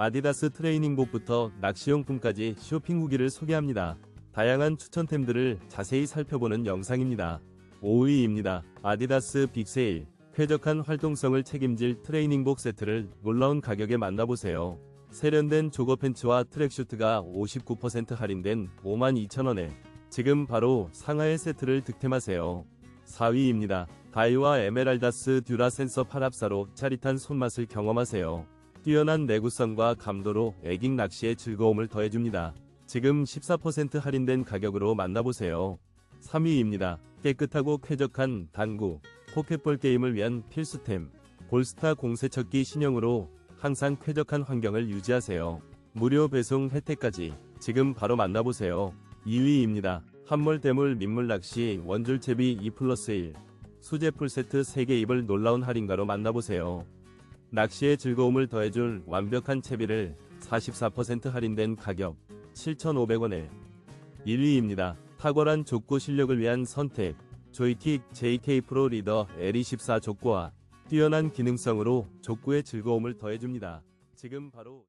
아디다스 트레이닝복부터 낚시용품까지 쇼핑 후기를 소개합니다. 다양한 추천템들을 자세히 살펴보는 영상입니다. 5위입니다. 아디다스 빅세일. 쾌적한 활동성을 책임질 트레이닝복 세트를 놀라운 가격에 만나보세요. 세련된 조거 팬츠와 트랙슈트가 59% 할인된 52,000원에 지금 바로 상하의 세트를 득템하세요. 4위입니다. 다이와 에메랄다스 듀라 센서 팔합사로 짜릿한 손맛을 경험하세요. 뛰어난 내구성과 감도로 애깅 낚시의 즐거움을 더해줍니다. 지금 14% 할인된 가격으로 만나보세요. 3위입니다. 깨끗하고 쾌적한 당구, 포켓볼 게임을 위한 필수템, 볼스타 공세척기 신형으로 항상 쾌적한 환경을 유지하세요. 무료 배송 혜택까지 지금 바로 만나보세요. 2위입니다. 한몰대물 민물낚시 원줄채비 2 플러스 1 수제 풀 세트 3개 입을 놀라운 할인가로 만나보세요. 낚시의 즐거움을 더해줄 완벽한 채비를 44% 할인된 가격 7,500원에 1위입니다. 탁월한 족구 실력을 위한 선택 조이킥 JK 프로 리더 L24 족구와 뛰어난 기능성으로 족구의 즐거움을 더해줍니다. 지금 바로